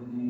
ਸੰਗਤ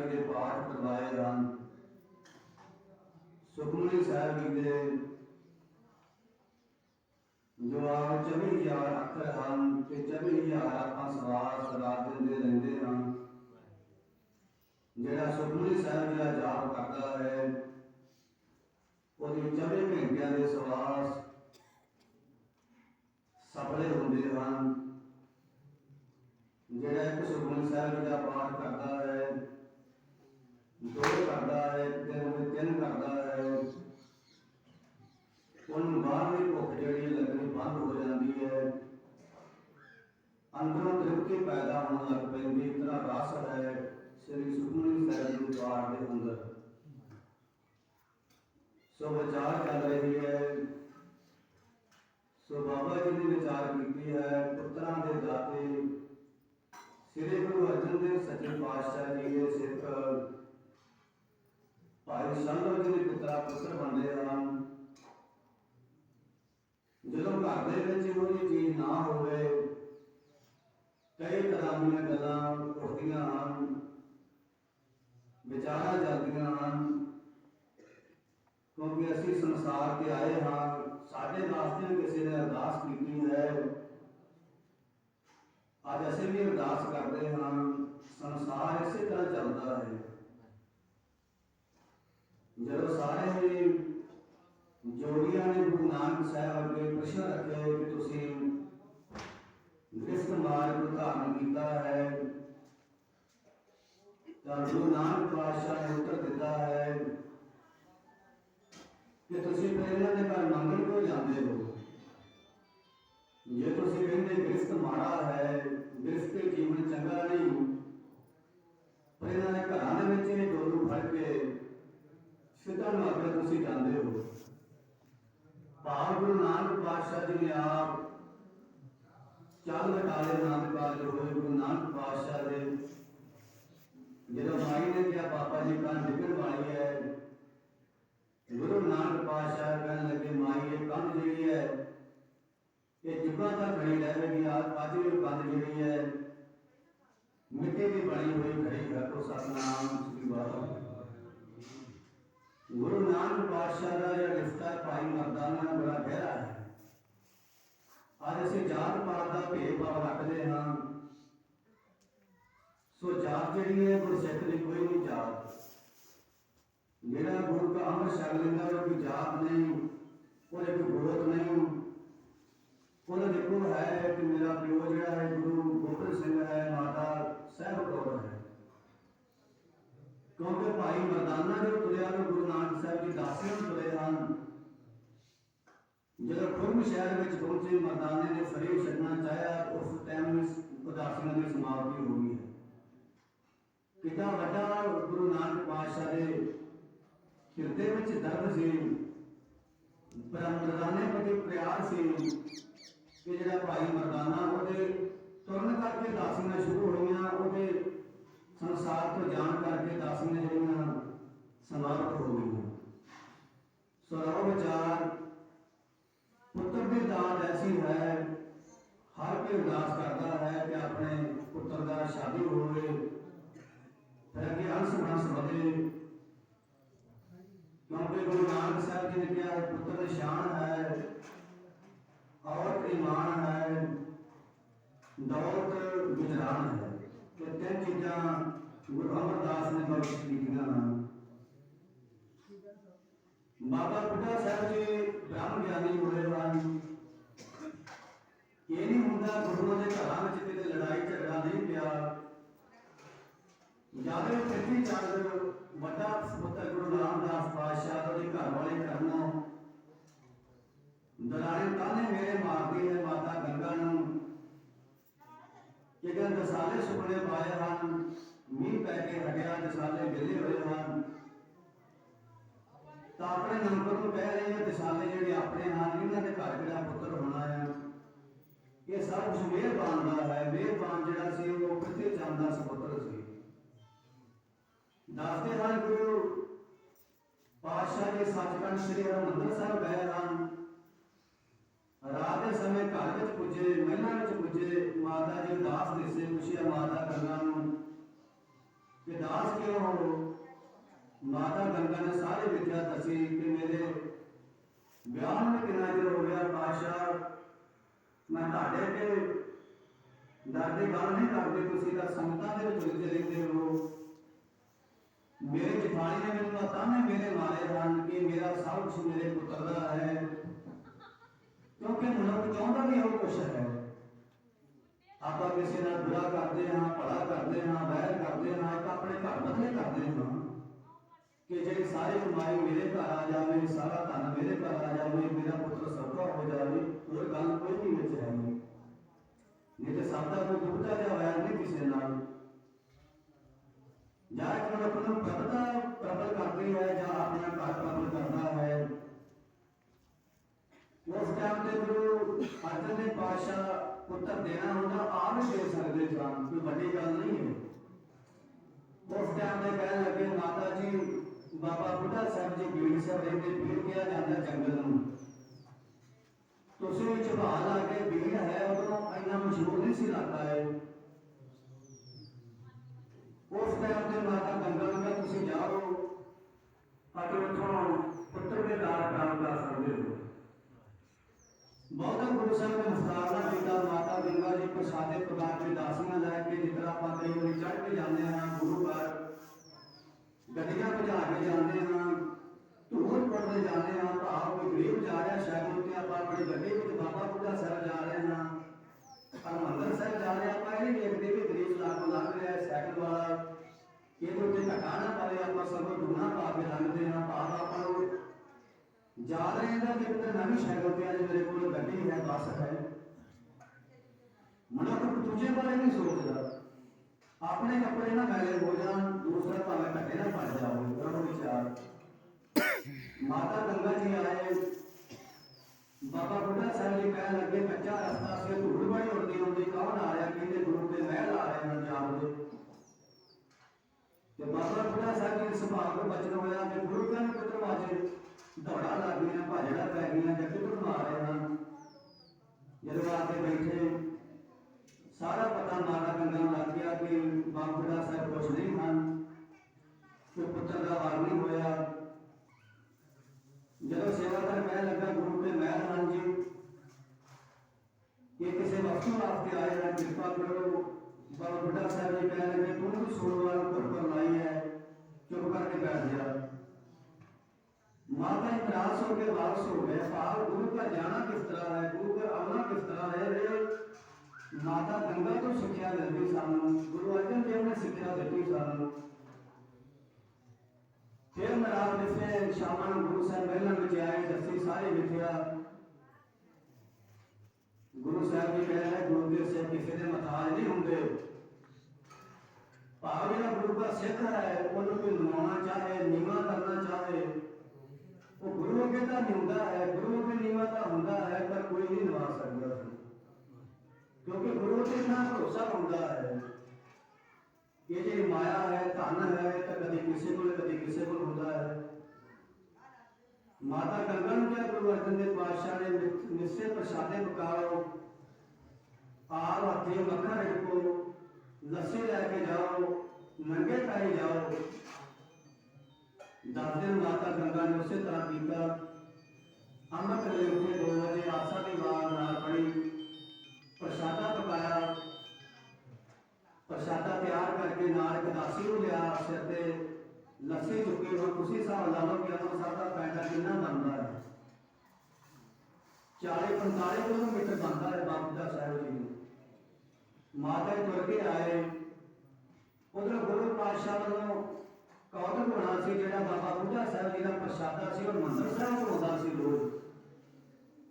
ਜੀ ਦੇ ਪਾਠ ਕਰਵਾਏ ਹਨ ਸੁਖਮਨੀ ਸਾਹਿਬ ਜੀ ਦੇ ਜੋ ਆ ਚੌਵੀ ਅੱਖਰ ਹਨ ਤੇ ਚੌਵੀ ਹਜ਼ਾਰ ਆਪਾਂ ਸਵਾਰ ਸਦਾ ਦਿੰਦੇ ਰਹਿੰਦੇ ਹਾਂ। ਜਿਹੜਾ ਸੁਖਮਨੀ ਸਾਹਿਬ ਜੀ ਦਾ ਜਾਪ ਕਰਦਾ ਹੈ, ਉਹਦੇ 24 ਘੰਟਿਆਂ ਦੇ ਸਵਾਸ ਸਫਲੇ ਹੁੰਦੇ ਹਨ। ਜਿਹੜਾ ਇੱਕ ਸੁਖਮਨੀ ਸਾਹਿਬ ਜੀ ਦਾ ਪਾਠ ਕਰਦਾ ਹੈ ਦੋ ਕਰਦਾ ਹੈ ਦਿਨ ਵਿੱਚ ਤਿੰਨ ਕਰਦਾ ਹੈ, ਉਹਨੂੰ ਬਾਹਰਲੀ ਭੁੱਖ ਜਿਹੜੀ ਲੱਗਣੀ ਬੰਦ ਹੋ ਜਾਂਦੀ ਹੈ। ਅੰਦਰੋਂ ਤ੍ਰਿਪਤੀ ਪੈਦਾ ਹੋਣ ਲੱਗ ਪੈਂਦੀ ਇਤਨਾ ਰਸ ਹੈ, ਸ੍ਰੀ ਸੁਖਮਨੀ ਸਾਹਿਬ ਦੇ ਪਾਠ ਦੇ ਅੰਦਰ। ਸੋ ਵਿਚਾਰ ਚੱਲ ਰਹੀ ਹੈ। ਸੋ ਬਾਬਾ ਜੀ ਨੇ ਵਿਚਾਰ ਕੀਤੀ ਹੈ, ਪੁੱਤਰਾਂ ਦੇ ਦਾਤੇ, ਸ੍ਰੀ ਗੁਰੂ ਅਰਜਨ ਦੇਵ ਸੱਚੇ ਪਾਤਸ਼ਾਹ ਜੀ ਦੇ ਸਿੱਖ ਭਾਈ ਸੰਗਤ ਦੇ ਪਿਤਾ ਪੁੱਤਰ ਬਣਦੇ ਹਨ ਜਦੋਂ ਘਰ ਦੇ ਵਿੱਚ ਕੋਈ ਚੀਜ਼ ਨਾ ਹੋਵੇ, ਕਈ ਤਰ੍ਹਾਂ ਦੀਆਂ ਗੱਲਾਂ ਉੱਠਦੀਆਂ ਹਨ, ਵਿਚਾਰਾਂ ਜਾਂਦੀਆਂ ਹਨ, ਕਿਉਂਕਿ ਅਸੀਂ ਸੰਸਾਰ ਤੇ ਆਏ ਹਾਂ, ਸਾਡੇ ਵਾਸਤੇ ਕਿਸੇ ਨੇ ਅਰਦਾਸ ਕੀਤੀ ਹੈ। ਅੱਜ ਅਸੀਂ ਵੀ ਅਰਦਾਸ ਕਰਦੇ ਹਾਂ, ਸੰਸਾਰ ਇਸੇ ਤਰ੍ਹਾਂ ਚੱਲਦਾ ਹੈ ਜਦੋਂ ਸਾਰੇ ਹੀ ਜੋਗੀਆਂ ਨੇ ਗੁਰੂ ਨਾਨਕ ਸਾਹਿਬ ਅੱਗੇ ਪ੍ਰਸ਼ਨ ਰੱਖਿਆ ਕਿ ਤੁਸੀਂ ਗ੍ਰਸਥ ਮਾਰਗ ਧਾਰਨ ਕੀਤਾ ਹੈ, ਤਾਂ ਗੁਰੂ ਨਾਨਕ ਪਾਤਸ਼ਾਹ ਨੇ ਉੱਤਰ ਦਿੱਤਾ ਹੈ ਕਿ ਤੁਸੀਂ ਪ੍ਰੇਰਣਾ ਦੇ ਘਰ ਮੰਗਣ ਕਿਉਂ ਜਾਂਦੇ ਹੋ। ਜੇ ਤੁਸੀਂ ਕਹਿੰਦੇ ਗ੍ਰਸਥ ਮਾੜਾ ਹੈ, ਗ੍ਰਸਥ ਦੇ ਜੀਵਨ ਚੰਗਾ ਨਹੀਂ ਪ੍ਰੇਰਣਾ ਦੇ ਘਰਾਂ ਦੇ ਵਿੱਚ ਇਹ ਡੋਲੂ ਫੜ ਕੇ ਸਿੱਧਾ ਮਾਰਗ ਤੁਸੀਂ ਜਾਂਦੇ ਹੋ। ਭਾਵ ਗੁਰੂ ਨਾਨਕ ਪਾਤਸ਼ਾਹ ਜੀ ਨੇ ਆਪ ਚੱਲ ਬਟਾਲੇ ਨਾਮ ਕਾਜ ਹੋਏ ਗੁਰੂ ਨਾਨਕ ਪਾਤਸ਼ਾਹ ਦੇ, ਜਦੋਂ ਮਾਈ ਨੇ ਕਿਹਾ ਪਾਪਾ ਜੀ, ਕੰਨ ਨਿਕਲ ਵਾਲੀ ਹੈ। ਗੁਰੂ ਨਾਨਕ ਪਾਤਸ਼ਾਹ ਕਹਿਣ ਲੱਗੇ, ਮਾਈ, ਇਹ ਕੰਨ ਜਿਹੜੀ ਹੈ, ਇਹ ਜੁਗਾਂ ਤੱਕ ਖੜੀ ਰਹੇਗੀ ਆ, ਅੱਜ ਵੀ ਉਹ ਜਿਹੜੀ ਹੈ, ਮਿੱਟੀ ਦੀ ਬਣੀ ਹੋਈ ਖੜੀ ਹੈ। ਸਤਨਾਮ, ਸ੍ਰੀ ਵਾਹਿਗੁਰੂ। ਗੁਰੂ ਨਾਨਕ ਪਾਤਸ਼ਾਹ ਦਾ ਜਿਹੜਾ ਰਿਸ਼ਤਾ ਭਾਈ ਮਰਦਾਨਾ ਨਾਲ ਬੜਾ ਗਹਿਰਾ ਹੈ। ਅੱਜ ਅਸੀਂ ਜਾਤ ਪਾਤ ਦਾ ਭੇਦਭਾਵ ਰੱਖਦੇ ਹਾਂ। ਸੋ ਜਾਤ ਜਿਹੜੀ ਹੈ, ਗੁਰਸਿੱਖ ਦੀ ਕੋਈ ਨਹੀਂ ਜਾਤ। ਜਿਹੜਾ ਗੁਰੂ ਦਾ ਅਮਰ ਛਕ ਲੈਂਦਾ, ਉਹ ਕੋਈ ਜਾਤ ਨਹੀਂ, ਉਹਦੇ ਕੋਈ ਗੋਤ ਨਹੀਂ। ਉਹਨਾਂ ਦੇ ਕੋਲ ਹੈ ਕਿ ਮੇਰਾ ਪਿਓ ਜਿਹੜਾ ਹੈ, ਗੁਰੂ ਗੋਬਿੰਦ ਸਿੰਘ ਹੈ, ਮਾਤਾ ਸਹਿਬ ਕੌਰ ਹੈ। ਕਿਉਂਕਿ ਭਾਈ ਮਰਦਾਨਾ ਜੋ ਤੁਰਿਆ ਉਹ ਗੁਰੂ ਨਾਨਕ ਸਾਹਿਬ ਦੀ ਦਾਸੀਆਂ ਨੂੰ ਹਨ। ਜਦੋਂ ਖੁਰਮ ਸ਼ਹਿਰ ਵਿੱਚ ਪਹੁੰਚੇ, ਮਰਦਾਨੇ ਨੇ ਫਰੀਦ ਛੱਡਣਾ ਚਾਹਿਆ, ਉਸ ਟਾਈਮ ਇਸ ਉਦਾਸੀਆਂ ਦੀ ਸਮਾਪਤੀ ਹੋ ਗਈ ਹੈ। ਕਿਤਾ ਵੱਡਾ ਗੁਰੂ ਨਾਨਕ ਪਾਤਸ਼ਾਹ ਦੇ ਹਿਰਦੇ ਵਿੱਚ ਦਰਦ ਸੀ। ਪਰ ਮਰਦਾਨੇ ਪ੍ਰਤੀ ਪਿਆਰ ਸੀ ਕਿ ਜਿਹੜਾ ਭਾਈ ਮਰਦਾਨਾ ਉਹਦੇ ਤੁਰਨ ਕਰਕੇ ਦਾਸੀਆਂ ਸ਼ੁਰੂ ਹੋਈਆਂ, ਉਹਦੇ ਸੰਸਾਰ ਤੋਂ ਜਾਣ ਕਰਕੇ ਦਾਸੀਆਂ ਜਿਹੜੀਆਂ ਸਮਾਪਤ ਹੋ ਗਈਆਂ ਸੋ ਰੋ ਵਿਚਾਰ, ਪੁੱਤਰ ਦੀ ਦਾਤ ਐਸੀ ਹੈ, ਹਰ ਕੋਈ ਉਦਾਸ ਕਰਦਾ ਹੈ ਕਿ ਆਪਣੇ ਪੁੱਤਰ ਦਾ ਸ਼ਾਦੀ ਹੋਵੇ, ਫਿਰ ਅੱਗੇ ਅੰਸ਼ ਬੰਸ ਵਧੇ। ਕਿਉਂਕਿ ਗੁਰੂ ਨਾਨਕ ਸਾਹਿਬ ਜੀ ਨੇ ਕਿਹਾ ਪੁੱਤਰ ਸ਼ਾਨ ਹੈ, ਔਰਤ ਇਮਾਨ ਹੈ, ਦੌਲਤ ਗੁਜਰਾਨ ਹੈ। ਇਹ ਤਿੰਨ ਚੀਜ਼ਾਂ ਗੁਰੂ ਅਮਰਦਾਸ ਨੇ ਬਖਸ਼ ਕੀਤੀਆਂ ਹਨ। ਬਾਬਾ ਬੁੱਢਾ ਸਾਹਿਬ ਜੀ ਬ੍ਰਹਮ ਗਿਆਨੀ ਹੋਏ ਹਨ। ਇਹ ਨਹੀਂ ਹੁੰਦਾ ਗੁਰੂਆਂ ਦੇ ਘਰਾਂ ਵਿੱਚ ਕਿਤੇ ਲੜਾਈ ਝਗੜਾ ਨਹੀਂ ਪਿਆ। ਜਦੋਂ ਪ੍ਰਿਥਵੀ ਚੰਦ ਵੱਡਾ ਪੁੱਤਰ ਗੁਰੂ ਰਾਮਦਾਸ ਪਾਤਸ਼ਾਹ ਦਾ ਦੇ ਘਰ ਵਾਲੇ ਕਰਨੋਂ ਦਰਾਣੇ ਤਾਨੇ ਮੇਰੇ ਮਾਰਦੀ ਹੈ ਮਾਤਾ ਗੰਗਾ ਨੂੰ ਜਦੋਂ ਸੁਪਨੇ ਪਾਏ ਹਨ, ਮੀਂਹ ਪੈ ਕੇ ਹਟਿਆ ਦਸਾਲੇ ਵਿਲੇ ਹੋਏ ਹਨ। ਤਾਂ ਆਪਣੇ ਨੰਬਰ ਨੂੰ ਕਹਿ ਰਹੇ ਨੇ ਦਸਾਲੇ ਜਿਹੜੇ ਆਪਣੇ ਹਨ, ਇਹਨਾਂ ਦੇ ਘਰ ਜਿਹੜਾ ਪੁੱਤਰ ਹੋਣਾ ਹੈ ਇਹ ਸਭ ਕੁਝ ਮਿਹਰਬਾਨ ਦਾ ਹੈ। ਮਿਹਰਬਾਨ ਜਿਹੜਾ ਸੀ, ਉਹ ਪ੍ਰਿਥਵੀ ਚੰਦ ਦਾ ਸੁਪੁੱਤਰ ਸੀ? ਦੱਸਦੇ ਹਨ ਗੁਰੂ ਪਾਤਸ਼ਾਹ ਜੀ, ਸੱਚਖੰਡ ਸ੍ਰੀ ਹਰਿਮੰਦਰ ਸਾਹਿਬ ਗਏ ਹਨ। ਰਾਤ ਦੇ ਸਮੇਂ ਘਰ ਵਿੱਚ ਪੁੱਜੇ, ਮਹਿਲਾਂ ਵਿੱਚ ਪੁੱਜੇ, ਮਾਤਾ ਜੀ ਦਾਸ ਦਿਸੇ, ਪੁੱਛਿਆ, ਮਾਤਾ, ਗੰਗਾ ਨੂੰ ਕਿ ਦਾਸ ਕਿਉਂ ਹੋ? ਮਾਤਾ ਗੰਗਾ ਨੇ ਸਾਰੇ ਵਿਦਿਆ ਦੱਸੀ ਕਿ ਮੇਰੇ ਵਿਆਹ ਨੂੰ ਕਿੰਨਾ ਚਿਰ ਹੋ ਗਿਆ, ਪਾਤਸ਼ਾਹ, ਮੈਂ ਤੁਹਾਡੇ ਤੇ ਡਰਦੇ ਗੱਲ ਨਹੀਂ ਕਰਦੇ, ਤੁਸੀਂ ਤਾਂ ਸੰਗਤਾਂ ਦੇ ਵਿੱਚ ਉਲਝੇ ਰਹਿੰਦੇ ਹੋ। ਮੇਰੇ ਜਠਾਣੀ ਨੇ ਮੈਨੂੰ ਤਾਨੇ ਮੇਰੇ ਮਾਰੇ ਹਨ ਕਿ ਮੇਰਾ ਸਭ ਕੁਝ ਮੇਰੇ ਪੁੱਤਰ ਦਾ ਹੈ। ਕਿਉਂਕਿ ਮਨੁੱਖ ਚਾਹੁੰਦਾ ਵੀ ਉਹ ਕੁਛ ਹੈ। ਆਪਾਂ ਕਿਸੇ ਨਾਲ ਬੁਰਾ ਕਰਦੇ ਹਾਂ, ਭਲਾ ਕਰਦੇ ਹਾਂ, ਵੈਰ ਕਰਦੇ ਹਾਂ ਇੱਕ ਆਪਣੇ ਘਰ ਬਦਲੇ ਕਰਦੇ ਹਾਂ। ਕਿ ਜਿਹੜੀ ਸਾਰੀ ਕਮਾਈ ਮੇਰੇ ਘਰ ਆ ਜਾਵੇ, ਸਾਰਾ ਧਨ ਮੇਰੇ ਘਰ ਆ ਜਾਵੇ, ਮੇਰਾ ਪੁੱਤਰ ਸੌਖਾ ਹੋ ਜਾਵੇ, ਹੋਰ ਗੱਲ ਕੋਈ ਨਹੀਂ ਵਿੱਚ ਹੈ। ਨਹੀਂ ਤੇ ਸਭ ਦਾ ਕੋਈ ਦੁੱਖਦਾ ਜਾਂ ਵੈਰ ਨਹੀਂ ਕਿਸੇ ਨਾਲ। ਜਾਂ ਇੱਕ ਮਨੁੱਖ ਨੂੰ ਪ੍ਰਬਲ ਕਰਦੀ ਹੈ ਜਾਂ ਆਪਣਾ ਘਰ ਪ੍ਰਬਲ ਕਰਦਾ ਹੈ। ਉਸ ਟਾਈਮ ਤੇ ਗੁਰੂ ਅਰਜਨ ਦੇਵ ਪਾਤਸ਼ਾਹ ਪੁੱਤਰ ਦੇਣਾ ਹੁੰਦਾ, ਆਪ ਹੀ ਦੇ ਸਕਦੇ ਸਨ ਕੋਈ ਵੱਡੀ ਗੱਲ ਨਹੀਂ ਹੈ। ਉਸ ਟਾਈਮ ਤੇ ਕਹਿਣ ਲੱਗੇ, ਮਾਤਾ ਜੀ, ਬਾਬਾ ਬੁੱਢਾ ਸਾਹਿਬ ਜੀ ਬੀੜ ਸਾਹਿਬ ਰਹਿੰਦੇ, ਬੀੜ ਕਿਹਾ ਜਾਂਦਾ ਜੰਗਲ ਨੂੰ। ਤੁਸੀਂ ਝਬਾ ਲਾ ਕੇ ਬੀੜ ਹੈ ਉਦੋਂ ਇੰਨਾ ਮਸ਼ਹੂਰ ਨਹੀਂ ਸੀ ਲੱਗਦਾ ਹੈ ਉਸ ਟਾਈਮ ਤੇ ਮਾਤਾ ਗੰਗਾ ਨੂੰ ਕਿਹਾ ਤੁਸੀਂ ਜਾਓ ਅਤੇ ਉੱਥੋਂ ਪੁੱਤਰ ਦੇ ਦਾਰ ਪ੍ਰਾਪਤ ਕਰ ਸਕਦੇ ਹੋ ਬਹੁਤਾ ਗੁਰੂ ਸਾਹਿਬ ਨੇ ਮੁਸਤਾਰਨਾ ਕੀਤਾ ਮਾਤਾ ਗੰਗਾ ਜੀ, ਪ੍ਰਸਾਦੇ ਪ੍ਰਕਾਰ ਦੇ ਦਾਸੀਆਂ ਲੈ ਕੇ ਜਿੱਦਾਂ ਆਪਾਂ ਕਈ ਵਾਰੀ ਚੜ੍ਹ ਕੇ ਜਾਂਦੇ ਹਾਂ, ਗੁਰੂ ਘਰ, ਗੱਡੀਆਂ ਭਜਾ ਕੇ ਜਾਂਦੇ ਹਾਂ, ਧੂੜ ਪੜਦੇ ਜਾਂਦੇ ਹਾਂ, ਭਾਵ ਕੋਈ ਗਰੀਬ ਜਾ ਰਿਹਾ ਸ਼ਾਇਦ ਉੱਤੇ ਆਪਾਂ ਆਪਣੀ ਗੱਡੀ ਵਿੱਚ ਬਾਬਾ ਬੁੱਢਾ ਸਾਹਿਬ ਜਾ ਰਹੇ ਹਾਂ, ਹਰਮੰਦਰ ਸਾਹਿਬ ਜਾ ਰਹੇ ਆਪਾਂ ਇਹ ਨਹੀਂ ਵੇਖਦੇ ਵੀ ਗਰੀਬ ਲਾਗੋਂ ਲੰਘ ਰਿਹਾ ਹੈ ਸਾਈਕਲ ਵਾਲਾ, ਇਹਦੇ ਉੱਤੇ ਘਟਾ ਨਾ ਪਾਵੇ ਆਪਾਂ ਸਭ ਦੁਨਾ ਪਾ ਕੇ ਲੰਘਦੇ ਹਾਂ, ਭਾਵ ਆਪਾਂ ਨੂੰ ਯਾਦ ਰਹਿੰਦਾ ਕਿ ਕਿਤੇ ਨਵੀਂ ਸਾਈਕਲ ਤੇ ਅੱਜ ਮੇਰੇ ਕੋਲ ਗੱਡੀ ਹੈ, ਬੱਸ ਹੈ। ਮਨੁੱਖ ਦੂਜੇ ਬਾਰੇ ਨਹੀਂ ਸੋਚਦਾ। ਆਪਣੇ ਕੱਪੜੇ ਨਾ ਮੈਲੇ ਹੋ ਜਾਣ, ਦੂਸਰਾ ਭਾਵੇਂ ਘੱਟੇ ਨਾ ਪੜ ਜਾਵੇ ਕਰੋ ਵਿਚਾਰ ਮਾਤਾ ਗੰਗਾ ਜੀ ਆਏ। ਬਾਬਾ ਬੁੱਢਾ ਸਾਹਿਬ ਜੀ ਕਹਿਣ ਲੱਗੇ, ਕੱਚਾ ਰਸਤਾ ਸੀ, ਧੂੜ ਬੜੀ ਉੜਦੀ ਹੁੰਦੀ, ਕੌਣ ਆ ਰਿਹਾ? ਕਹਿੰਦੇ ਗੁਰੂ ਦੇ ਮਹਿਲ ਆ ਰਹੇ ਹਨ ਜਾਮ ਦੇ? ਤੇ ਬਾਬਾ ਬੁੱਢਾ ਸਾਹਿਬ ਜੀ ਦੇ ਸੁਭਾਅ ਤੋਂ ਬਚਨ ਹੋਇਆ ਕਿ ਗੁਰੂ ਦੇ ਪੁੱਤਰ ਵਾਜੇ ਦੌੜਾ ਲੱਗ ਗਈਆਂ ਭਾਜੜਾ ਪੈ ਗਈਆਂ ਜੱਗ ਤੋਂ ਮਾਰ ਰਹੇ ਹਨ ਜਦੋਂ ਆ ਕੇ ਬੈਠੇ। ਸਾਰਾ ਪਤਾ ਮਾਤਾ ਗੰਗਾ ਨੂੰ ਲੱਗ ਗਿਆ ਕਿ ਬਾਬਾ ਬੁੱਢਾ ਸਾਹਿਬ ਕੁਛ ਨਹੀਂ ਹਨ ਕੋਈ ਪੁੱਤਰ ਦਾ ਵਾਰ ਨਹੀਂ ਹੋਇਆ। ਜਦੋਂ ਸੇਵਾਦਾਰ ਕਹਿਣ ਲੱਗਾ, ਗੁਰੂ ਦੇ ਮਹਿਲ ਹਨ ਜੀ ਕਿ ਕਿਸੇ ਵਸਤੂ ਵਾਸਤੇ ਆਏ ਨਾ, ਕਿਰਪਾ ਕਰੋ। ਬਾਬਾ ਬੁੱਢਾ ਸਾਹਿਬ ਜੀ ਕਹਿਣ ਲੱਗੇ, ਤੂੰ ਵੀ ਸੋਲਵਾਰ ਘੁਰ ਘੁਰ ਲਾਈ ਹੈ, ਚੁੱਪ ਕਰਕੇ ਬੈਠ ਜਾ। ਮਾਤਾ ਇਤਰਾਸ ਹੋ ਕੇ ਵਾਪਸ ਹੋ ਗਏ ਭਾਵ ਗੁਰੂ ਘਰ ਜਾਣਾ ਕਿਸ ਤਰ੍ਹਾਂ ਹੈ ਗੁਰੂ ਘਰ ਆਉਣਾ ਕਿਸ ਤਰ੍ਹਾਂ ਹੈ ਇਹ ਮਾਤਾ ਗੰਗਾ ਤੋਂ ਸਿੱਖਿਆ ਮਿਲਦੀ ਸਾਨੂੰ ਗੁਰੂ ਅਰਜਨ ਦੇਵ ਨੇ ਸਿੱਖਿਆ ਦਿੱਤੀ ਸਾਨੂੰ ਫਿਰ ਮਰਾਬ ਲਿਖੇ ਸ਼ਾਮਾਂ ਨੂੰ ਗੁਰੂ ਸਾਹਿਬ ਮਹਿਲਾਂ ਵਿੱਚ ਆਏ ਦੱਸੀ ਸਾਰੇ ਵਿਖਿਆ ਗੁਰੂ ਸਾਹਿਬ ਜੀ ਕਹਿੰਦੇ ਨੇ ਗੁਰੂ ਦੇ ਸਿੱਖ ਕਿਸੇ ਦੇ ਮਤਾਜ ਨਹੀਂ ਹੁੰਦੇ ਭਾਵ ਜਿਹੜਾ ਗੁਰੂ ਦਾ ਸਿੱਖ ਹੈ ਉਹਨੂੰ ਕੋਈ ਨਵਾਉਣਾ ਚਾਹੇ ਨੀਵਾ ਕਰਨਾ ਚਾਹੇ ਉਹ ਗੁਰੂ ਅੱਗੇ ਤਾਂ ਨਹੀਂ ਹੁੰਦਾ ਹੈ ਗੁਰੂ ਅੱਗੇ ਨੀਵਾ ਤਾਂ ਹੁੰਦਾ ਹੈ ਪਰ ਕੋਈ ਨਹੀਂ ਨਵਾ ਸਕਦਾ ਸੀ ਕਿਉਂਕਿ ਗੁਰੂ ਤੇ ਇतना ਭਰੋਸਾ ਹੁੰਦਾ ਹੈ ਇਹ ਜਿਹੜੀ ਮਾਇਆ ਹੈ ਧਨ ਹੈ ਤਾਂ ਕਦੇ ਕਿਸੇ ਕੋਲ ਕਦੇ ਕਿਸੇ ਕੋਲ ਹੁੰਦਾ ਹੈ ਮਾਤਾ ਗੰਗਾ ਨੂੰ ਕਿਹਾ ਗੁਰੂ ਅਰਜਨ ਦੇਵ ਪਾਤਸ਼ਾਹ ਨੇ ਨਿ- ਨਿੱਸੇ ਪ੍ਰਸ਼ਾਦੇ ਪਕਾਓ ਆਪ ਹੱਥੇ ਮੱਖਣ ਰੱਖੋ ਲੱਸੀ ਲੈ ਕੇ ਜਾਓ ਨੰਗੇ ਪੈਰੀ ਜਾਓ ਦਸ ਦਿਨ ਮਾਤਾ ਗੰਗਾ ਨੇ ਉਸੇ ਤਰ੍ਹਾਂ ਕੀਤਾ। ਅੰਮ੍ਰਿਤ ਵੇਲੇ ਉੱਠੇ ਦੋ ਵਜੇ ਆਸਾ ਦੀ ਵਾਰ ਨਾਲ ਪੜੀ ਪ੍ਰਸ਼ਾਦਾ ਪਕਾਇਆ। ਪ੍ਰਸ਼ਾਦਾ ਤਿਆਰ ਕਰਕੇ ਨਾਲ ਇੱਕ ਦਾਸੀ ਨੂੰ ਲਿਆ ਸਿਰ ਤੇ। ਲੱਸੀ ਚੁੱਕੀ, ਹੁਣ ਤੁਸੀਂ ਹਿਸਾਬ ਲਾ ਲਓ ਕਿ ਅੰਮ੍ਰਿਤਸਰ ਦਾ ਪੈਂਡਾ ਕਿੰਨਾ ਬਣਦਾ ਹੈ? 40 45 ਕਿਲੋਮੀਟਰ ਬਣਦਾ ਹੈ ਬਾਬੂ ਦਾ ਸਾਹਿਬ ਜੀ ਨੂੰ ਮਾਤਾ ਜੀ ਤੁਰ ਕੇ ਆਏ ਉਧਰ ਗੁਰੂ ਪਾਤਸ਼ਾਹ ਵੱਲੋਂ ਕੌਤਕ ਬਣਾ ਸੀ ਜਿਹੜਾ ਬਾਬਾ ਬੁੱਢਾ ਸਾਹਿਬ ਜੀ ਦਾ ਪ੍ਰਸ਼ਾਦਾ ਸੀ ਉਹ ਮੰਦਰ ਸਾਹਿਬ ਤੋਂ ਆਉਂਦਾ ਸੀ ਰੋਜ਼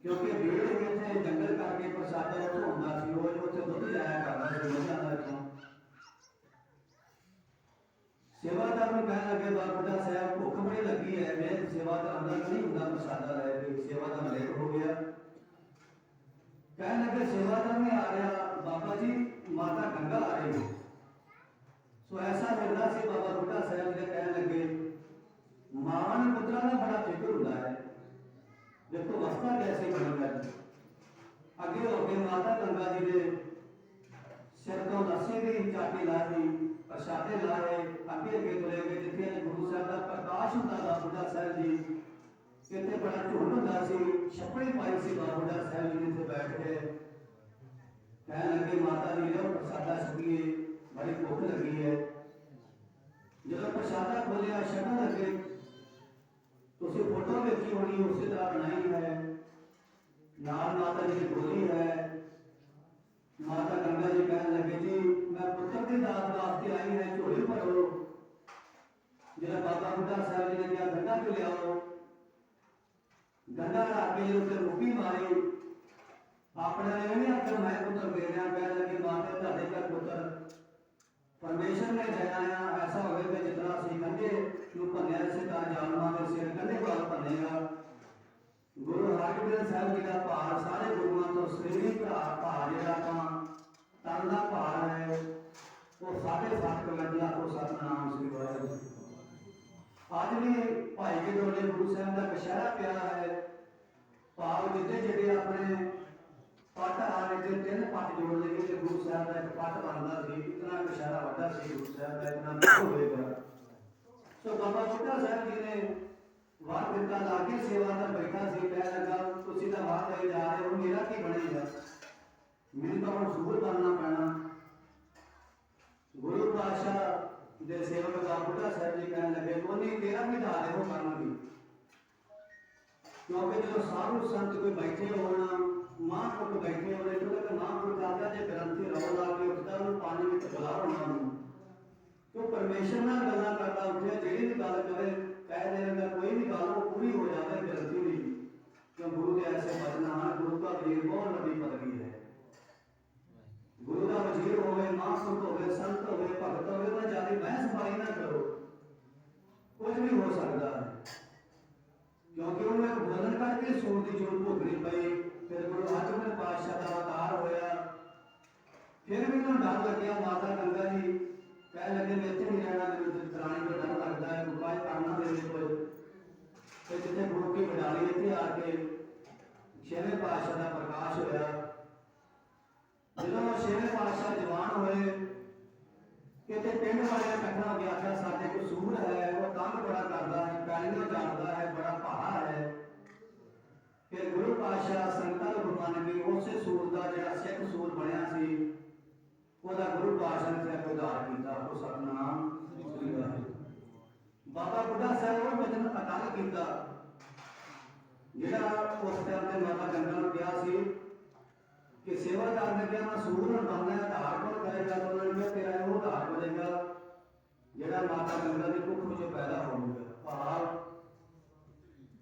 ਕਿਉਂਕਿ ਭੀੜ ਇੱਥੇ ਜੰਗਲ ਕਰਕੇ ਪ੍ਰਸ਼ਾਦਾ ਉੱਥੋਂ ਆਉਂਦਾ ਸੀ ਰੋਜ਼ ਉੱਥੇ ਦੁੱਧ ਜਾਇਆ ਕਰਦਾ ਸੀ ਮੱਝਾਂ ਦਾ ਇੱਥੋਂ ਸੇਵਾਦਾਰ ਨੂੰ ਕਹਿਣ ਲੱਗੇ ਬਾਬਾ ਬੁੱਢਾ ਸਾਹਿਬ ਭੁੱਖ ਬੜੀ ਲੱਗੀ ਹੈ ਮੈਂ ਸੇਵਾਦਾਰ ਦਾ ਨਹੀਂ ਹੁੰਦਾ ਪ੍ਰਸ਼ਾਦਾ ਲੈ ਕੇ ਸੇਵਾਦਾਰ ਲੇਟ ਹੋ ਗਿਆ ਕਹਿਣ ਲੱਗੇ ਸੇਵਾਦਾਰ ਨੇ ਆ ਰਿਹਾ ਬਾਬਾ ਜੀ ਮਾਤਾ ਗੰਗਾ ਆ ਰਹੀ ਹੈ ਸੋ ਐਸਾ ਮਿਲਦਾ ਸੀ ਬਾਬਾ ਬੁੱਢਾ ਸਾਹਿਬ ਜੀ ਦੇ ਕਹਿਣ ਲੱਗੇ ਮਾਂ ਨੂੰ ਪੁੱਤਰਾਂ ਦਾ ਬੜਾ ਫਿਕਰ ਹੁੰਦਾ ਹੈ ਦੇਖੋ ਵਸਤਾ ਕੈਸੇ ਬਣੇਗਾ ਅੱਗੇ ਹੋ ਕੇ ਮਾਤਾ ਗੰਗਾ ਜੀ ਦੇ ਸਿਰ ਤੋਂ ਲੱਸੀ ਦੀ ਚਾਟੀ ਲਾਈ ਪ੍ਰਸ਼ਾਦੇ ਲਾਏ ਅੱਗੇ ਅੱਗੇ ਤੁਰੇ ਗਏ ਜਿੱਥੇ ਅੱਜ ਗੁਰੂ ਸਾਹਿਬ ਦਾ ਪ੍ਰਕਾਸ਼ ਹੁੰਦਾ ਦਾ ਬੁੱਢਾ ਸਾਹਿਬ ਜੀ ਇੱਥੇ ਬੜਾ ਝੁੰਡ ਹੁੰਦਾ ਸੀ ਛੱਪੜੀ ਪਾਈ ਸੀ ਬਾਬਾ ਬੁੱਢਾ ਸਾਹਿਬ ਜੀ ਨੇ ਇੱਥੇ ਬੈਠ ਕੇ ਕਹਿਣ ਲੱਗੇ ਮਾਤਾ ਜੀ ਲਓ ਪ੍ਰਸ਼ਾਦਾ ਛਕੀਏ ਬੜੀ ਭੁੱਖ ਲੱਗੀ ਹੈ ਜਦੋਂ ਪ੍ਰਸ਼ਾਦਾ ਖੋਲਿਆ ਛਕਣ ਲੱਗੇ ਤੁਸੀਂ ਫੋਟੋ ਵੇਖੀ ਹੋਣੀ ਉਸੇ ਤਰ੍ਹਾਂ ਬਣਾਈ ਹੈ ਨਾਲ ਮਾਤਾ ਜੀ ਦੀ ਹੈ। ਮਾਤਾ ਗੰਗਾ ਜੀ ਕਹਿਣ ਲੱਗੇ, ਜੀ, ਮੈਂ ਪੁੱਤਰ ਦੀ ਦਾਤ ਵਾਸਤੇ ਆਈ ਹੈ, ਝੋਲੀ ਭਰੋ। ਜਿਹੜਾ ਬਾਬਾ ਬੁੱਢਾ ਸਾਹਿਬ ਜੀ ਨੇ ਕਿਹਾ, ਗੰਡਾ ਤੇ ਲਿਆਓ? ਗੰਡਾ ਰੱਖ ਕੇ ਜਦੋਂ ਤੇ ਰੁਕੀ ਮਾਰੀ, ਆਪਣੇ ਨੇ ਨਹੀਂ ਆਖਿਆ, ਮੈਂ ਪੁੱਤਰ ਦੇ ਕਹਿਣ ਲੱਗੇ, ਮਾਤੇ ਤੁਹਾਡੇ ਘਰ ਪੁੱਤਰ। ਪਰਮੇਸ਼ਰ ਨੇ ਜਨਾਇਆ ਐਸਾ ਹੋਵੇ ਕਿ ਜਿਤਨਾ ਅਸੀਂ ਕੰਧੇ ਨੂੰ ਭੰਨਿਆ ਇਸੇ ਤਰ੍ਹਾਂ ਜਾਲਮਾਂ ਦੇ ਸਿਰ ਕੰਧੇ ਵਾਲ ਭੰਨੇਗਾ ਗੁਰੂ ਹਰਗੋਬਿੰਦ ਸਾਹਿਬ ਜੀ ਦਾ ਭਾਰ, ਸਾਰੇ ਗੁਰੂਆਂ ਤੋਂ ਸ੍ਰੇਣੀ ਭਾਰ ਭਾਰ ਜਿਹੜਾ ਆਪਾਂ ਤਨ ਦਾ ਭਾਰ ਹੈ, ਉਹ ਸਾਢੇ ਸੱਤ ਕਲੰਡਾ ਤੋਂ ਸਤਨਾਮ ਸ੍ਰੀ ਵਾਹਿਗੁਰੂ ਅੱਜ ਵੀ ਭਾਈ ਕੇ ਦੋਲੇ ਗੁਰੂ ਸਾਹਿਬ ਦਾ ਕਸ਼ਹਿਰਾ ਪਿਆ ਹੈ। ਭਾਵ ਜਿੱਤੇ ਜਿਹੜੇ ਆਪਣੇ ਪੱਟ ਆ ਤੇ ਤਿੰਨ ਪੱਟ ਜੋੜ ਲਏ ਤੇ ਗੁਰੂ ਸਾਹਿਬ ਦਾ ਇੱਕ ਪੱਟ ਬਣਦਾ ਸੀ, ਇਤਨਾ ਕਸ਼ਹਿਰਾ ਵੱਡਾ ਸੀ ਗੁਰੂ ਸਾਹਿਬ ਦਾ, ਇਤਨਾ ਹੋਵੇਗਾ ਸੋ ਬਾਬਾ ਬੁੱਢਾ ਸਾਹਿਬ ਜੀ ਨੇ ਵਾਰ ਦਿੱਤਾ ਲਾ ਕੇ ਸੇਵਾ ਦਾ ਬੈਠਾ ਸੀ ਕਹਿ ਲੱਗਾ, ਤੁਸੀਂ ਤਾਂ ਬਾਹਰ ਗਏ ਜਾ ਰਹੇ ਹੋ, ਮੇਰਾ ਕੀ ਬਣੇਗਾ? ਮੈਨੂੰ ਤਾਂ ਹੁਣ ਬਣਨਾ ਪੈਣਾ। ਗੁਰੂ ਪਾਤਸ਼ਾਹ ਦੇ ਸੇਵਕ ਦਾ ਬੁੱਢਾ ਸਾਹਿਬ ਜੀ ਕਹਿਣ ਲੱਗੇ ਕੋਨੀ ਤੇਰਾ ਵੀ ਧਾ ਦੇਵੋ ਕਰਨਗੇ ਕਿਉਂਕਿ ਜਦੋਂ ਸਾਧੂ ਸੰਤ ਕੋਈ ਬੈਠੇ ਹੋਣ ਮਹਾਂਪੁਰਖ ਬੈਠੇ ਹੋਣ, ਜਦੋਂ ਤੱਕ ਮਹਾਂਪੁਰਖ ਆਉਂਦਾ ਜੇ ਗ੍ਰੰਥੀ ਰੋ ਲਾ ਕੇ ਉੱਠਦਾ ਉਹਨੂੰ ਪਾਣੀ ਵਿੱਚ ਬੁਲਾਓ ਉਹਨਾਂ। ਨੂੰ ਜੋ ਪਰਮੇਸ਼ਰ ਨਾਲ ਗੱਲਾਂ ਕਰਦਾ ਉੱਠਿਆ, ਜਿਹੜੀ ਵੀ ਗੱਲ ਕਰੇ ਕਹਿ ਦੇਵੇਗਾ ਕੋਈ ਵੀ ਗੱਲ ਉਹ ਪੂਰੀ ਹੋ ਜਾਵੇ ਗ੍ਰੰਥੀ ਦੀ ਕਿਉਂ ਗੁਰੂ ਦੇ ਐਸੇ ਬਚਨ ਹਨ ਗੁਰੂ ਦਾ ਵੀਰ ਬਹੁਤ ਵੱਡੀ ਪਦਵੀ ਹੈ ਗੁਰੂ ਦਾ ਵਜ਼ੀਰ ਹੋਵੇ ਮਹਾਂਪੁਰਖ ਹੋਵੇ ਸੰਤ ਹੋਵੇ ਭਗਤ ਹੋਵੇ ਤਾਂ ਜ਼ਿਆਦਾ ਬਹਿਸ ਬਾਈ ਨਾ ਕਰੋ ਕੁਝ ਵੀ ਹੋ ਸਕਦਾ ਹੈ ਕਿਉਂਕਿ ਉਹਨੂੰ ਇੱਕ ਬੋਲਣ ਕਰਕੇ ਸੂਰ ਦੀ ਚੋਟ ਭੋਗਣੀ ਪਈ ਫਿਰ ਗੁਰੂ ਹਰਗੋਬਿੰਦ ਪਾਤਸ਼ਾਹ ਦਾ ਅਵਤਾਰ ਹੋਇਆ ਫਿਰ ਵੀ ਮੈਨੂੰ ਡਰ ਲੱਗਿਆ ਮਾਤਾ ਗੰਗਾ ਜੀ ਕਹਿ ਲੱਗੇ ਮੈਂ ਇੱਥੇ ਨਹੀਂ ਰਹਿਣਾ ਮੈਨੂੰ ਤੇ ਤਰਾਣੀ ਤੋਂ ਡਰ ਲੱਗਦਾ ਹੈ ਗੁਰਬਾਜ ਕਰਨਾ ਦੇ ਕੋਈ ਤੇ ਜਿੱਥੇ ਗੁਰੂ ਕੀ ਬਡਾਲੀ ਇੱਥੇ ਆ ਕੇ ਛੇਵੇਂ ਪਾਤਸ਼ਾਹ ਦਾ ਪ੍ਰਕਾਸ਼ ਹੋਇਆ ਜਦੋਂ ਉਹ ਛੇਵੇਂ ਪਾਤਸ਼ਾਹ ਜਵਾਨ ਹੋਏ ਕਿਤੇ ਪਿੰਡ ਵਾਲਿਆਂ ਇਕੱਠਾ ਹੋ ਕੇ ਆਖਿਆ ਸਾਡੇ ਕੋਲ ਸੂਰ ਹੈ ਉਹ ਤੰਗ ਬੜਾ ਕਰਦਾ ਹੈ ਪੈਲੀਆਂ ਜਾਣਦਾ ਹੈ ਬੜਾ ਭਾਰਾ ਹੈ ਫਿਰ ਗੁਰੂ ਪਾਤਸ਼ਾਹ ਸੰਗਤਾਂ ਨੂੰ ਮੰਨ ਕੇ ਉਸੇ ਸੂਰ ਦਾ ਜਿਹੜਾ ਕੱਲ ਕੀਤਾ ਜਿਹੜਾ ਉਸ ਟਾਈਮ ਤੇ ਮਾਤਾ ਗੰਗਾ ਨੂੰ ਕਿਹਾ ਸੀ ਕਿ ਸੇਵਾਦਾਰ ਨੇ ਕਿਹਾ ਮੈਂ ਸੂਰ ਨੂੰ ਬੰਨਣਾ ਹੈ, ਆਧਾਰ ਕੋਲ ਕਰੇਗਾ ਤਾਂ ਉਹਨਾਂ ਨੇ ਕਿਹਾ, ਤੇਰਾ ਉਹ ਆਧਾਰ ਬਣੇਗਾ ਜਿਹੜਾ ਮਾਤਾ ਗੰਗਾ ਦੀ ਕੁੱਖ ਵਿੱਚੋਂ ਪੈਦਾ ਹੋਊਗਾ। ਭਾਵ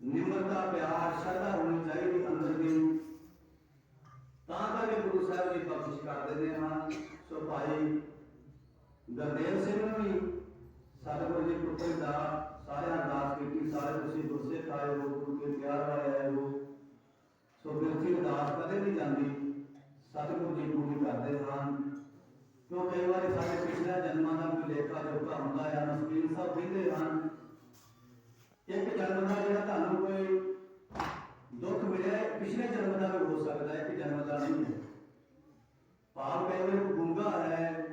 ਨਿਮਰਤਾ, ਪਿਆਰ, ਸ਼ਰਧਾ ਹੋਣੀ ਚਾਹੀਦੀ ਅੰਦਰ ਦੀ। ਤਾਂ ਕਰਕੇ ਗੁਰੂ ਸਾਹਿਬ ਜੀ ਬਖਸ਼ਿਸ਼ ਕਰ ਦਿੰਦੇ ਹਨ ਸੋ ਭਾਈ ਗੁਰਦੇਵ ਸਿੰਘ ਨੂੰ ਵੀ ਸਤਿਗੁਰੂ ਜੀ ਪੁੱਤਰ ਦਾ ਸਾਰਿਆਂ ਅਰਦਾਸ ਕੀਤੀ। ਸਾਰੇ ਤੁਸੀਂ ਗੁਰਸਿੱਖ ਆਏ ਹੋ ਗੁਰੂ ਪਿਆਰ ਵਾਲੇ ਆਏ ਹੋ ਸੋ ਬਿਰਥੀ ਅਰਦਾਸ ਕਦੇ ਨਹੀਂ ਜਾਂਦੀ। ਸਤਿਗੁਰੂ ਜੀ ਪੂਰੀ ਕਰਦੇ ਹਨ ਕਿਉਂ ਕਈ ਵਾਰੀ ਸਾਡੇ ਪਿਛਲੇ ਜਨਮਾਂ ਦਾ ਕੋਈ ਲੇਖਾ ਜੋਖਾ ਹੁੰਦਾ ਹੈ ਨਸਬੀਨ ਸਾਹਿਬ ਕਹਿੰਦੇ ਹਨ ਇੱਕ ਜਨਮ ਦਾ ਜਿਹੜਾ ਤੁਹਾਨੂੰ ਕੋਈ ਦੁੱਖ ਮਿਲਿਆ ਪਿਛਲੇ ਜਨਮ ਦਾ ਵੀ ਹੋ ਸਕਦਾ ਹੈ ਇੱਕ ਜਨਮ ਦਾ ਨਹੀਂ ਹੈ। ਭਾਵ ਕਈ ਵਾਰੀ ਗੁੰਗਾ ਹੈ।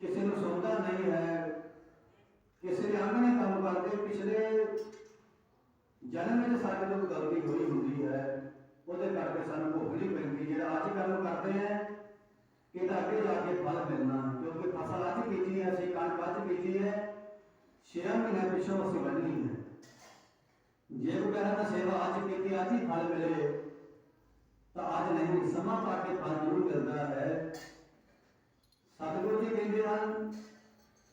ਕਿਸੇ ਨੂੰ ਸੁਣਦਾ ਨਹੀਂ ਹੈ। ਕਿਸੇ ਦੇ ਅੰਗ ਨੇ ਕੰਮ ਕਰਦੇ, ਪਿਛਲੇ ਜਨਮ ਵਿੱਚ ਸਾਡੇ ਤੋਂ ਕੋਈ ਗਲਤੀ ਹੋਈ ਹੁੰਦੀ ਹੈ ਉਹਦੇ ਕਰਕੇ ਸਾਨੂੰ ਭੋਗਣੀ ਪੈਂਦੀ ਜਿਹੜਾ ਅੱਜ ਕੰਮ ਕਰਦੇ ਆ ਇਹਦਾ ਅੱਗੇ ਜਾ ਕੇ ਫਲ ਮਿਲਣਾ ਕਿਉਂਕਿ ਫਸਲ ਅੱਜ ਬੀਜੀ ਹੈ ਅਸੀਂ ਕਣਕ ਅੱਜ ਬੀਜੀ ਹੈ 6 ਮਹੀਨੇ ਪਿਛੋਂ ਅਸੀਂ ਵੱਢਣੀ ਹੈ ਜੇ ਕੋਈ ਕਹਿੰਦਾ ਸੇਵਾ ਅੱਜ ਕੀਤੀ ਅੱਜ ਹੀ ਫਲ ਮਿਲੇ ਤਾਂ ਅੱਜ ਨਹੀਂ ਸਮਾਂ ਪਾ ਕੇ ਫਲ ਜ਼ਰੂਰ ਮਿਲਦਾ ਹੈ ਸਤਿਗੁਰੂ ਜੀ ਕਹਿੰਦੇ ਹਨ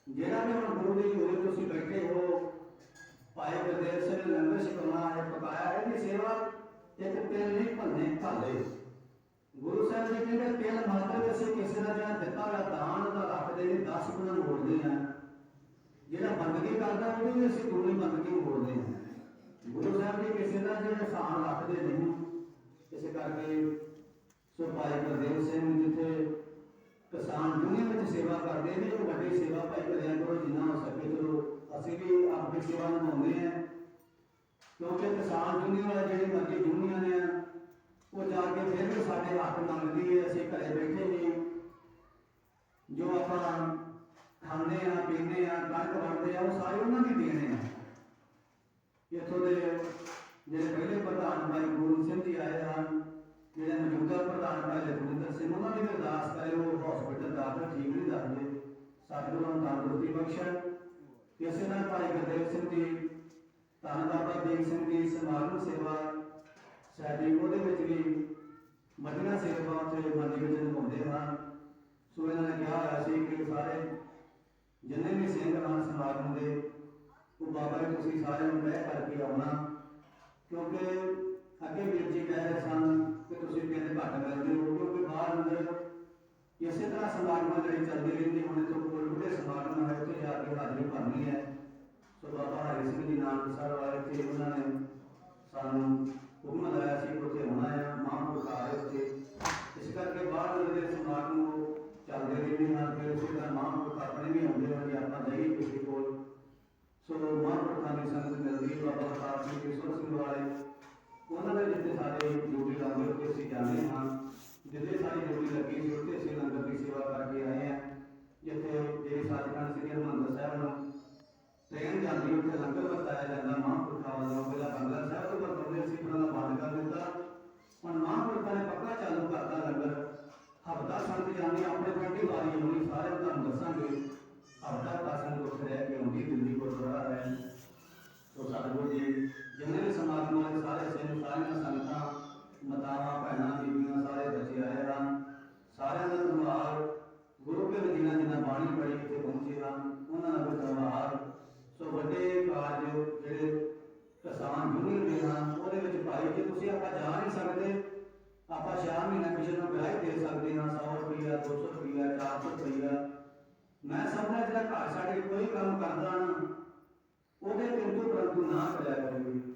ਜਿਹੜਾ ਵੀ ਹੁਣ ਗੁਰੂ ਦੀ ਹੋਰੇ ਤੁਸੀਂ ਬੈਠੇ ਹੋ ਭਾਈ ਗੁਰਦੇਵ ਸਿੰਘ ਨੇ ਲੰਗਰ ਛਕਾਉਣਾ ਹੈ ਪਕਾਇਆ ਹੈ ਸੇਵਾ ਇੱਕ ਤਿਲ ਨਹੀਂ ਭੰਨੇ ਭਾਲੇ ਗੁਰੂ ਸਾਹਿਬ ਜੀ ਕਹਿੰਦੇ, ਤਿਲ ਮਾਤਰ ਅਸੀਂ ਕਿਸੇ ਦਾ ਜਿਹੜਾ ਦਿੱਤਾ ਹੋਇਆ ਦਾਨ ਦਾ ਰੱਖਦੇ ਨੇ 10 ਗੁਣਾ ਮੋੜਦੇ ਆ। ਜਿਹੜਾ ਬੰਦਗੀ ਕਰਦਾ, ਉਹਦੀ ਅਸੀਂ ਗੁਰੂ ਦੀ ਬੰਦਗੀ ਮੋੜਦੇ ਹਾਂ ਗੁਰੂ ਸਾਹਿਬ ਜੀ ਕਿਸੇ ਦਾ ਜਿਹੜਾ ਸਾਨ ਰੱਖਦੇ ਨਹੀਂ ਇਸੇ ਕਰਕੇ ਸੋ ਭਾਈ ਗੁਰਦੇਵ ਸਿੰਘ ਜਿੱਥੇ ਕਿਸਾਨ ਦੁਨੀਆ ਵਿੱਚ ਸੇਵਾ ਕਰਦੇ ਨੇ, ਉਹ ਵੱਡੀ ਸੇਵਾ ਭਾਈ ਕਰਿਆ ਕਰੋ, ਜਿੰਨਾ ਹੋ ਸਕੇ ਚਲੋ ਅਸੀਂ ਵੀ ਆਪਣੀ ਸੇਵਾ ਨਿਭਾਉਂਦੇ ਹਾਂ। ਕਿਉਂਕਿ ਕਿਸਾਨ ਦੁਨੀਆ ਵਾਲੇ ਜਿਹੜੇ ਮਰਜ਼ੀ ਯੂਨੀਅਨ ਨੇ ਉਹ ਜਾ ਕੇ ਫਿਰ ਵੀ ਸਾਡੇ ਹੱਕ ਮੰਗਦੀ ਹੈ, ਅਸੀਂ ਘਰੇ ਬੈਠੇ ਹੀ। ਜੋ ਆਪਾਂ ਖਾਂਦੇ ਆ ਪੀਂਦੇ ਆ ਕਣਕ ਵੰਡਦੇ ਆ ਉਹ ਸਾਰੇ ਉਹਨਾਂ ਦੀ ਦੇਣੇ ਆ ਇੱਥੋਂ ਦੇ ਜਿਹੜੇ ਪਹਿਲੇ ਪ੍ਰਧਾਨ ਭਾਈ ਗੁਰੂ ਸਿੰਘ ਜੀ ਆਏ ਹਨ, ਜਿਹੜੇ ਮੌਜੂਦਾ ਪ੍ਰਧਾਨ ਭਾਈ ਲਖਵਿੰਦਰ ਸਿੰਘ, ਉਹਨਾਂ ਦੀ ਵੀ ਅਰਦਾਸ ਕਰੇ ਉਹ ਹਸਪੀਟਲ ਦਾਖਲ ਠੀਕ ਨਹੀਂ ਦੱਸਦੇ। ਸਾਡੇ ਨੂੰ ਤੰਦਰੁਸਤੀ ਬਖਸ਼ਣ। ਇਸੇ ਨਾਲ ਭਾਈ ਗੁਰਦੇਵ ਸਿੰਘ ਜੀ, ਧੰਨ ਬਾਬਾ ਦੇਵ ਸਿੰਘ ਦੀ ਸਮਾਗਮ ਸੇਵਾ ਸਾਡੀ ਉਹਦੇ ਵਿੱਚ ਵੀ ਮਦੀਨਾ ਸੇਵਾ ਉੱਥੇ ਮੰਡੀ ਵਿੱਚ ਨਿਭਾਉਂਦੇ ਹਨ। ਸੋ ਇਹਨਾਂ ਨੇ ਕਿਹਾ ਹੋਇਆ ਸੀ ਕਿ ਸਾਰੇ ਜਿੰਨੇ ਵੀ ਸਿੰਘ ਹਨ ਸਮਾਗਮ ਦੇ, ਉਹ ਬਾਬਾ ਜੀ ਤੁਸੀਂ ਸਾਰਿਆਂ ਨੂੰ ਬਹਿ ਕਰਕੇ ਆਉਣਾ। ਕਿਉਂਕਿ ਅੱਗੇ ਵੀਰ ਜੀ ਕਹਿ ਰਹੇ ਸਨ ਕਿ ਤੁਸੀਂ ਕਹਿੰਦੇ ਘੱਟ ਮਿਲਦੇ ਹੋ, ਕਿਉਂਕਿ ਬਾਹਰ ਅੰਦਰ ਇਸੇ ਤਰ੍ਹਾਂ ਸਮਾਗਮ ਜਿਹੜੇ ਚੱਲਦੇ ਰਹਿੰਦੇ, ਹੁਣ ਤੋਂ ਕੋਈ ਬੁੱਢੇ ਸਮਾਗਮ ਹੈ ਉੱਥੇ ਜਾ ਕੇ ਹਾਜ਼ਰੀ ਭਰਨੀ ਸੋ ਬਾਬਾ ਹਰੀ ਸਿੰਘ ਜੀ ਨਾਨਕ ਸਾਹਿਬ ਵਾਲੇ ਤੇ ਉਹਨਾਂ ਨੇ ਸਾਨੂੰ ਹੁਕਮ ਲਾਇਆ ਸੀ ਉੱਥੇ ਹੋਣਾ ਹੈ ਮਹਾਂਪੁਰਖ ਆ ਉੱਥੇ। ਇਸ ਕਰਕੇ ਬਾਹਰ ਦੇ ਸਮਾਗਮ ਉਹ ਚੱਲਦੇ ਰਹਿੰਦੇ ਹਨ, ਫਿਰ ਉਸੇ ਤਰ੍ਹਾਂ ਮਹਾਂਪੁਰਖ ਆਪਣੇ ਵੀ ਆਉਂਦੇ ਹਨ ਆਪਾਂ ਜਾਈਏ ਕਿਸੇ ਕੋਲ। ਸੋ ਮਹਾਂਪੁਰਖਾਂ ਦੀ ਸੰਗਤ ਮਿਲਦੀ ਬਾਬਾ ਸਾਹਿਬ ਜੀ ਕਿਸ਼ੋਰ ਸਿੰਘ ਵਾਲੇ। ਉਹਨਾਂ ਦੇ ਜਿੱਥੇ ਸਾਡੇ ਡਿਊਟੀ ਲਾਉਂਦੇ ਉੱਥੇ ਅਸੀਂ ਜਾਂਦੇ ਹਾਂ। ਜਿੱਥੇ ਸਾਡੀ ਡਿਊਟੀ ਲੱਗੀ ਸੀ, ਉੱਥੇ ਅਸੀਂ ਲੰਗਰ ਦੀ ਸੇਵਾ ਕਰਕੇ ਆਏ ਹਾਂ। ਜਿੱਥੇ ਜਿਹੜੇ ਸੱਚਖੰਡ ਸ੍ਰੀ ਹਰਿਮੰਦਰ ਸਾਹਿਬ ਨੂੰ ਟ੍ਰੇਨ ਜਾਂਦੀ, ਉੱਥੇ ਲੰਗਰ ਵਰਤਾਇਆ ਜਾਂਦਾ, ਮਹਾਂਪੁਰਖਾਂ ਵੱਲੋਂ। ਪਹਿਲਾਂ ਬੰਗਲਾ ਸਾਹਿਬ ਤੋਂ ਵਰਤਾਉਂਦੇ ਸੀ ਫਿਰ ਉਹਦਾ ਬੰਦ ਕਰ ਦਿੱਤਾ। ਹੁਣ ਮਹਾਂਪੁਰਖਾਂ ਨੇ ਪੱਕਾ ਚਾਲੂ ਕਰਤਾ ਲੰਗਰ। ਹਫਤਾ ਸੰਤ ਜਾਂਦੀ, ਆਪਣੇ ਪਿੰਡ ਵਾਰੀ ਹੋਣੀ ਸਾਰੇ ਤੁਹਾਨੂੰ ਦੱਸਾਂਗੇ। 6 ਮਹੀਨੇ ਕਿਸੇ ਨੂੰ ਵਿਆਹ ਦੇ ਸਕਦੀ ਹਾਂ 100 ਰੁਪਿਆ 200 ਰੁਪਿਆ 400 ਰੁਪਿਆ ਮੈਂ ਸਮਝਦਾ ਜਿਹੜਾ ਘਰ ਸਾਡੇ ਕੋਈ ਕੰਮ ਕਰਦਾ ਨਾ, ਉਹਦੇ ਕਿੰਤੂ ਪਰੰਤੂ ਨਾ ਕਰਿਆ ਕਰੂਗੀ।